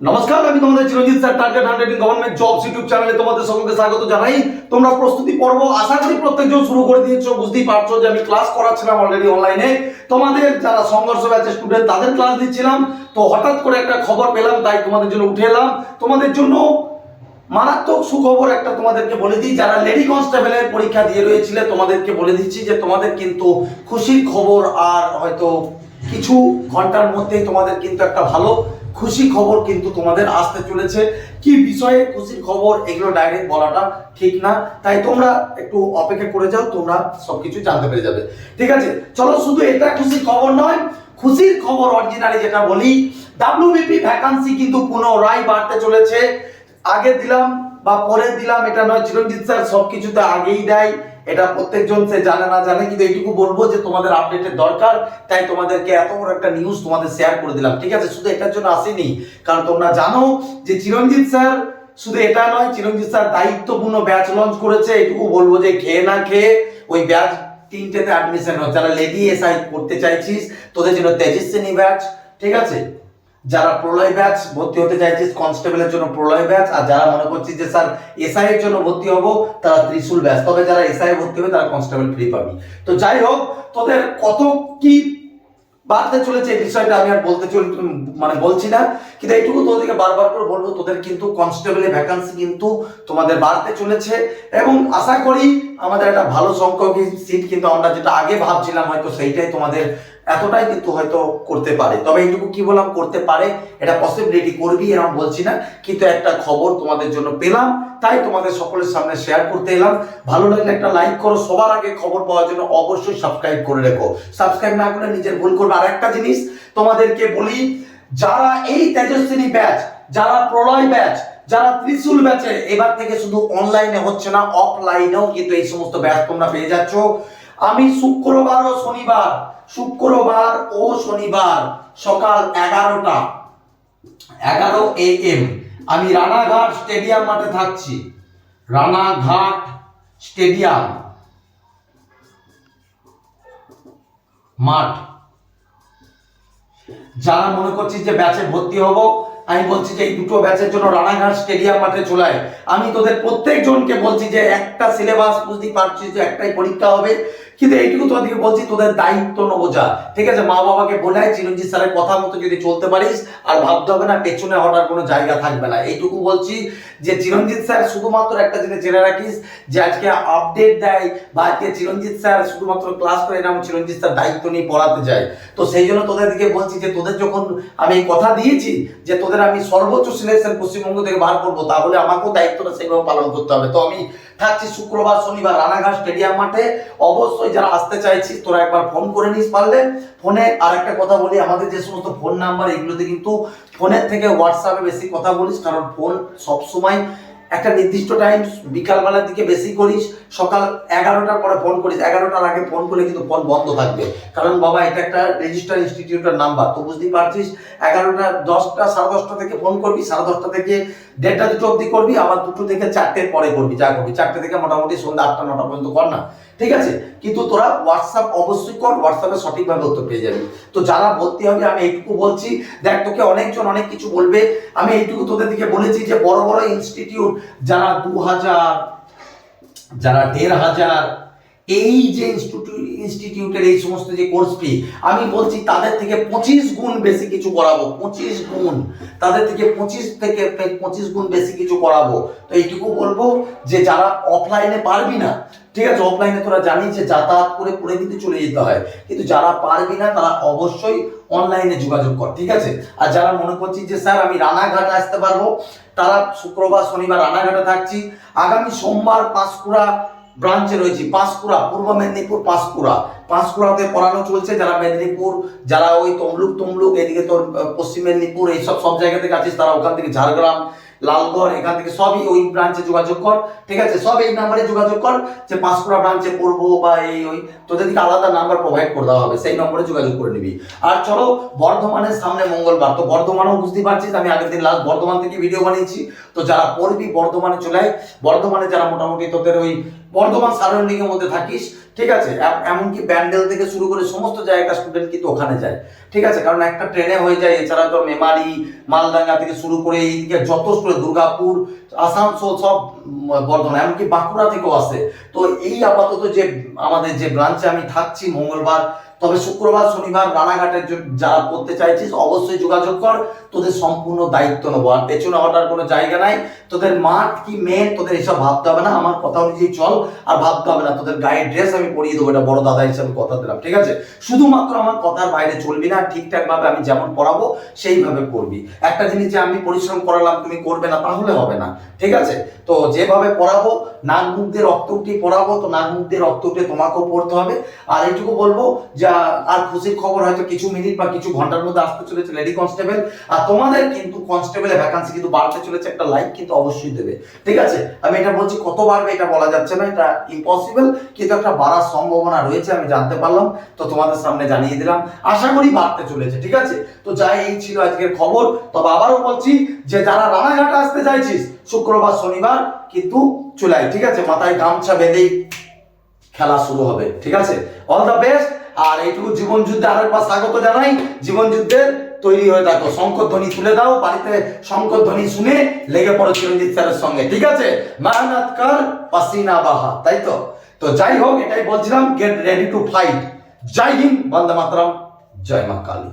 নমস্কার, আমি তোমাদের Chiranjit sir target hundred government jobs YouTube চ্যানেলে তোমাদের সকলকে স্বাগত জানাই। তোমরা প্রস্তুতি পর্ব আশা করি প্রত্যেকজন শুরু করে দিয়েছ, বুঝতেই পারছ যে আমি ক্লাস করাচ্ছিলাম অলরেডি অনলাইনে তোমাদের যারা সংঘর্ষ ব্যাচের স্টুডেন্ট তাদের ক্লাস দিচ্ছিলাম। তো হঠাৎ করে একটা খবর পেলাম, তাই তোমাদের জন্য উঠে এলাম। তোমাদের জন্য মারাত্মক সুখবর একটা তোমাদেরকে বলে দিই। যারা লেডি কনস্টেবলের পরীক্ষা দিয়ে রয়েছিলে, তোমাদেরকে বলে দিচ্ছি যে তোমাদের কিন্তু খুশির খবর আর হয়তো কিছু ঘণ্টার মধ্যেই তোমাদের কিন্তু একটা ভালো খুশি খবর কিন্তু তোমাদের আসতে চলেছে। কি বিষয়ে খুশির খবর, এগুলো ডাইরেক্ট বলাটা ঠিক না। তাই তোমরা একটু অপেক্ষা করে যাও, তোমরা সবকিছু জানতে পেরে যাবে। ঠিক আছে, চলো শুধু এটা খুশির খবর নয়, খুশির খবর অরিজিনালি যেটা বলি ডাব্লিউবিপি ভ্যাকান্সি কিন্তু পুনরায় বাড়তে চলেছে। আগে দিলাম বা পরে দিলাম, এটা নয়, চিরঞ্জিত স্যার সবকিছুতে আগেই দেয়। এটা প্রত্যেকজন সে জানে না জানে, কিন্তু এইটুকু বলব যে তোমাদের আপডেটের দরকার। তাই তোমাদেরকে এত বড় একটা নিউজ তোমাদের শেয়ার করে দিলাম। ঠিক আছে? শুধু এটার জন্য আসেনি, কারণ তোমরা জানো যে চিরঞ্জিত স্যার শুধু এটা নয়, চিরঞ্জিত স্যার দায়িত্বপূর্ণ ব্যাচ লঞ্চ করেছে। এটুকু বলব যে খেয়ে না খেয়ে ওই ব্যাচ তিনটেতে অ্যাডমিশন হয় যারা লেডি এসআই করতে চাইছিস, তোদের জন্য তেজস্বিনী ব্যাচ ঠিক আছে? যারা প্রলয় ব্যাচ ভর্তি হতে চাইছিস কনস্টেবলের জন্য প্রলয় ব্যাচ, আর যারা মনে করছিস যে, স্যার এসআই এর জন্য ভর্তি হব তারা ত্রিশুল ব্যাচ। তবে যারা এসআই ভর্তি হবে, তারা কনস্টেবল ফ্রি পাবি। তো যাই হোক, তোদের কত কি বাড়তে চলেছে এই বিষয়টা আমি আর বলতে চল মানে বলছি না। কিন্তু এইটুকু তোদেরকে বারবার করে বলব, তোদের কিন্তু কনস্টেবলের ভ্যাকান্সি কিন্তু তোমাদের বাড়তে চলেছে। এবং আশা করি আমাদের একটা ভালো সংখ্যক সিট কিন্তু আমরা যেটা আগে ভাবছিলাম, হয়তো সেইটাই তোমাদের এতটাই কিন্তু হয়তো করতে পারে। তবে এইটুকু কি বললাম? করতে পারে, এটা পসিবিলিটি করবি, এরকম বলছি না। কিন্তু একটা খবর তোমাদের জন্য পেলাম, তাই তোমাদের সকলের সামনে শেয়ার করতে এলাম। ভালো লাগলে একটা লাইক করো, সবার আগে খবর পাওয়ার জন্য অবশ্যই সাবস্ক্রাইব করে রেখো। সাবস্ক্রাইব না করলে নিজের ভুল করবে। আর একটা জিনিস তোমাদেরকে বলি, যারা এই তেজস্বিনী ব্যাচ যারা প্রলয় ব্যাচ যারা ত্রিশুল ব্যাচে এবার থেকে শুধু অনলাইনে হচ্ছে না অফলাইনেও কিন্তু এই সমস্ত ব্যাচ তোমরা পেয়ে যাচ্ছ। আমি শুক্রবার ও শনিবার শুক্রবার ও শনিবার সকাল এগারোটা। এগারো এ এম আমি রানাঘাট স্টেডিয়াম মাঠে থাকছি। রানাঘাট স্টেডিয়াম। মাঠ। যারা মনে করছিস যে ব্যাচে ভর্তি হব, আমি বলছি যে এই দুটো ব্যাচের জন্য রানাঘাট স্টেডিয়াম মাঠে চলে। আমি তোদের প্রত্যেকজনকে বলছি যে একটা সিলেবাস বুঝতেই পারছিস যে একটাই পরীক্ষা হবে। কিন্তু এইটুকু তোদেরকে বলছি, তোদের দায়িত্ব নেব যা। ঠিক আছে, মা বাবাকে বোঝায় চিরঞ্জিত স্যারের কথা মতো যদি চলতে পারিস, আর ভাবতে হবে না, পেছনে হটার কোনো জায়গা থাকবে না। এইটুকু বলছি যে, চিরঞ্জিত স্যার শুধুমাত্র একটা জিনিস জেনে রাখিস, যে আজকে আপডেট দেয়, বা আজকে চিরঞ্জিত স্যার শুধুমাত্র ক্লাস করে এরকম চিরঞ্জিত স্যার দায়িত্ব নিয়ে পড়াতে যায়। তো সেই জন্য তোদেরকে বলছি যে, তোদের যখন আমি কথা দিয়েছি, যে তোদের আমি সর্বোচ্চ সিলেকশন পশ্চিমবঙ্গ থেকে বার করব, তাহলে আমাকেও দায়িত্বটা সেইভাবে পালন করতে হবে। তো আমি থাকছি শুক্রবার, শনিবার রানাঘাট স্টেডিয়াম মাঠে। অবশ্যই যারা আসতে চাইছিস, তোরা একবার ফোন করে নিস পারলে। ফোনে আর একটা কথা বলি, আমাদের যে সমস্ত ফোন নাম্বার, এগুলোতে কিন্তু ফোনের থেকে হোয়াটসঅ্যাপে বেশি কথা বলিস, কারণ ফোন সবসময় একটা নির্দিষ্ট টাইম বিকালবেলার দিকে বেশি করিস, সকাল এগারোটার পরে ফোন করিস। এগারোটার আগে ফোন করলে কিন্তু ফোন বন্ধ থাকবে। কারণ বাবা, এটা একটা রেজিস্টার ইনস্টিটিউটের নাম্বার তো বুঝতেই পারছিস, এগারোটা, দশটা, সাড়ে দশটা থেকে ফোন করবি, সাড়ে দশটা থেকে দেড়টা দুটো অবধি করবি, আবার দুটো থেকে চারটের পরে করবি, যা করবি। চারটে থেকে মোটামুটি সন্ধ্যা আটটা, নটা পর্যন্ত কর না। ঠিক আছে? কিন্তু তোরা হোয়াটসঅ্যাপ অবশ্যই কর হোয়াটসঅ্যাপে সঠিকভাবে উত্তর পেয়ে যাবি। তো যারা ভর্তি হবে, আমি এইটুকু বলছি। দেখ, তোকে অনেকজন অনেক কিছু বলবে। আমি এইটুকু তোদের দিকে বলেছি যে বড় বড় ইনস্টিটিউট যারা দু হাজার যারা দেড় হাজার এই যে ইনস্টিটিউট ইনস্টিটিউটের এই সমস্ত যে কোর্স ফি আমি বলছি তাদের থেকে পঁচিশ গুণ বেশি কিছু করাবো। পঁচিশ গুণ। তাদের থেকে পঁচিশ থেকে পঁচিশ গুণ বেশি কিছু করাবো। তো এইটুকু বলব যে যারা অফলাইনে পারবি না ঠিক আছে অফলাইনে তোরা জানিস যে যাতায়াত করে করে কিন্তু চলে যেতে হয়। কিন্তু যারা পারবি না, তারা অবশ্যই অনলাইনে যোগাযোগ কর, ঠিক আছে? আর যারা মনে করছি যে, স্যার, আমি রানাঘাট আসতে পারব, তারা শুক্রবার, শনিবার রানাঘাটে থাকছি। আগামী সোমবার পাঁশকুড়া ব্রাঞ্চে রয়েছি, পাঁশকুড়া, পূর্ব মেদিনীপুর পাঁশকুড়া। পাঁশকুড়াতে পড়ানো চলছে, যারা মেদিনীপুর, যারা ওই তমলুক তমলুক এদিকে তোর পশ্চিম মেদিনীপুর, এইসব সব জায়গা থেকে আছিস, তারা ওখান থেকে ঝাড়গ্রাম লালগড়, এখান থেকে সবই ওই ব্রাঞ্চে যোগাযোগ কর, ঠিক আছে? সব এই নাম্বারে যোগাযোগ কর যে পাঁশকুড়া ব্রাঞ্চে পড়ব বা এই ওই তোদেরকে আলাদা নাম্বার প্রোভাইড করে দেওয়া হবে, সেই নম্বরে যোগাযোগ করে নিবি। আর চলো, বর্ধমানের সামনে মঙ্গলবার, তো বর্ধমানও বুঝতে পারছিস, আমি আগের দিন লাস্ট বর্ধমান থেকে ভিডিও বানিয়েছি। তো যারা পড়বি বর্ধমানে চলে আয়, বর্ধমানে যারা মোটামুটি তোদের ওই বর্ধমান সারাউন্ডিং এর মধ্যে থাকিস, ঠিক আছে? এমনকি ব্যান্ডেল থেকে শুরু করে সমস্ত জায়গার স্টুডেন্ট কিন্তু ওখানে যায়, ঠিক আছে? কারণ একটা ট্রেনে হয়ে যায়, এছাড়া তো মেমারি মালদাঙ্গা থেকে শুরু করে এইদিকে যত স্টুডেন্ট দুর্গাপুর, আসানসোল সব বর্ধমান, এমনকি বাঁকুড়া থেকেও আসে। তো এই আপাতত যে, আমাদের যে ব্রাঞ্চে আমি থাকছি মঙ্গলবার তবে শুক্রবার, শনিবার রানাঘাটের যারা পড়তে চাইছিস, অবশ্যই যোগাযোগ কর। তোদের সম্পূর্ণ দায়িত্ব নেব। আর পেছনে হটার কোনো জায়গা নাই। তোদের মাঠ কি মেয়ে তোদের এসব ভাবতে হবে না। আমার কথা অনুযায়ী চল। আর ভাবতে হবে না, তোদের গায়ের ড্রেস আমি পরিয়ে দেবো। এটা বড় দাদা হিসাবে কথা দিলাম, ঠিক আছে? শুধুমাত্র আমার কথার বাইরে চলবি না। ঠিকঠাক ভাবে আমি যেমন পড়াবো, সেইভাবে পড়বি একটা জিনিস যে আমি পরিশ্রম করালাম, তুমি করবে না, তাহলে হবে না, ঠিক আছে? তো যেভাবে পড়াবো, নাক রক্ত উঠিয়ে পড়াবো, তো নাক রক্ত উঠে তোমাকেও পড়তে হবে। আর এইটুকু বলব যা আর খুশির খবর হয়তো কিছু মিনিট বা কিছু ঘণ্টার মধ্যে আসতে চলেছে লেডি কনস্টেবল আর তোমাদের কিন্তু কনস্টেবলের ভ্যাকান্সি কিন্তু বাড়তে চলেছে, একটা লাইক কিন্তু অবশ্যই দেবে। ঠিক আছে? আমি এটা বলছি, কত বাড়বে এটা বলা যাচ্ছে না, এটা ইম্পসিবল কিন্তু একটা বাড়ার সম্ভাবনা রয়েছে, আমি জানতে পারলাম। তো তোমাদের সামনে জানিয়ে দিলাম, আশা করি বাড়তে চলেছে, ঠিক আছে? তো যাই এই ছিল আজকের খবর। তবে আবারও বলছি যে যারা রানাঘাটে আসতে চাইছিস, শুক্রবার, শনিবার, কিন্তু চলে ঠিক আছে? মাথায় গামছা বেঁধেই খেলা শুরু হবে, ঠিক আছে? অল দ্য বেস্ট আর এইটুকু জীবন যুদ্ধে আরেকবার স্বাগত জানাই। জীবন যুদ্ধের তৈরি হয়ে থাকো। শঙ্কর ধ্বনি তুলে দাও, বাড়িতে শঙ্কর ধ্বনি শুনে লেগে পড়ো চিরঞ্জিত স্যারের সঙ্গে। ঠিক আছে? মেহনত কর পাসিনা বাহা, তাই তো? তো যাই হোক, এটাই বলছিলাম গেট রেডি টু ফাইট জয় হিন্দ, বন্দে মাতরম, জয় মা কালী।